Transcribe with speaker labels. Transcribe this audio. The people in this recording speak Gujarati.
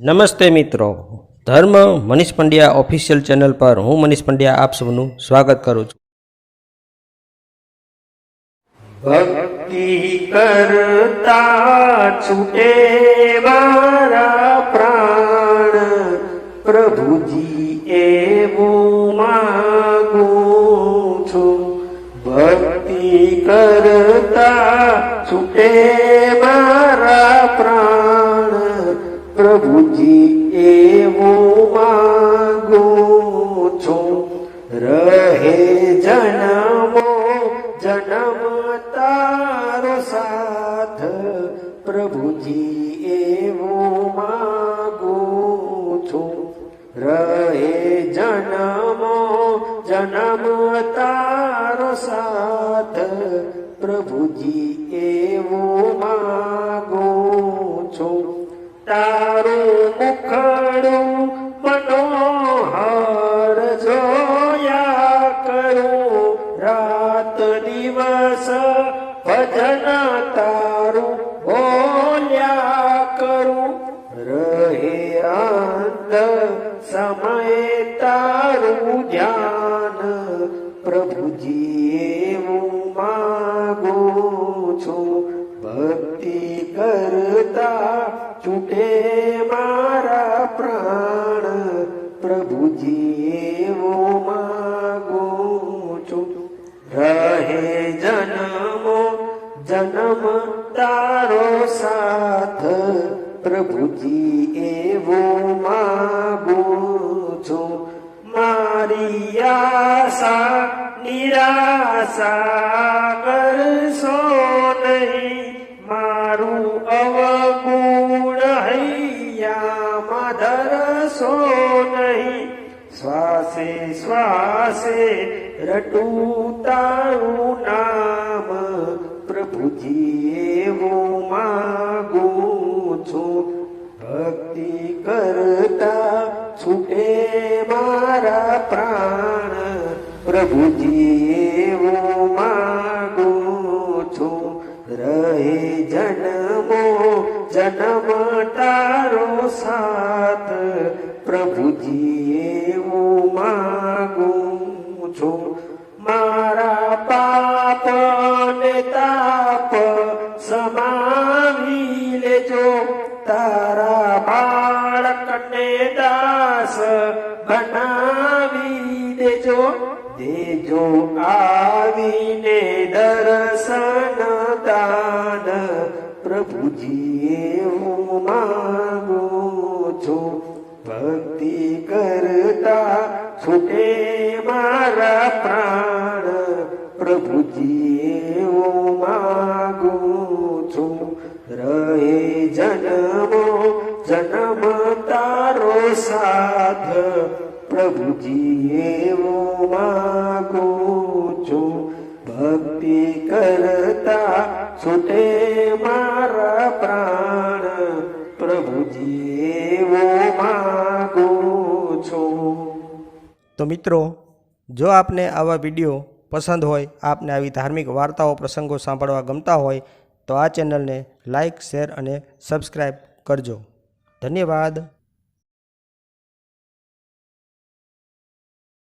Speaker 1: નમસ્તે મિત્રો. ધર્મ મનીષ પંડ્યા ઓફિશિયલ ચેનલ પર હું મનીષ પંડ્યા આપ સૌનું સ્વાગત કરું છું. ભક્તિ કરતા છૂટે મારા પ્રાણ. પ્રભુજી એવું માગું છું. ભક્તિ કરતા છૂટે મારા પ્રાણ. પ્રભુજી એવું માગું છું. રહે જન્મો, જન્મ તારો સાથ. પ્રભુજી એવું માગું છું. રહે જન્મો, જન્મ તારો સાથ. પ્રભુજી ભજન તારું બોલ્યા કરું, રહે અંત સમય તારું ધ્યાન. પ્રભુજી એવું માગું છું, ભક્તિ કરતા છૂટે મારા પ્રાણ. પ્રભુજી જન્મ તારો સાથ પ્રભુજી એવો માગું છું. મારી આશા નિરાશા કરશો નહીં. મારું અવગુણ હૈયામાં ધરશો નહીં. શ્વાસે શ્વાસે રટું તારું પ્રભુજી હું માગું છું ભક્તિ કરતા છૂટે મારા પ્રાણ પ્રભુજી હું માગું છું રહે જન્મો જન્મ તારો સાથ પ્રભુજી હું માગું છું મારા પાપ ને બાળકને દાસ બનાવી દેજો દેજો આવીને દર્શન દાન. પ્રભુજીએ હું માગું છું, ભક્તિ કરતા છૂટે મારા પ્રાણ. પ્રભુજીએ હું માગું છું, રહે જન્મો જન્મ તારો સાથ પ્રભુજી એવું માગું છું. ભક્તિ કરતા છૂટે મારા પ્રાણ પ્રભુજી એવું માગું છું. તો મિત્રો, જો આપને આવા વીડિયો પસંદ હોય, આપને આવી ધાર્મિક વાર્તાઓ, પ્રસંગો સાંભળવા ગમતા હોય, તો આ ચેનલને લાઈક, શેર અને સબસ્ક્રાઈબ કરજો. ધન્યવાદ.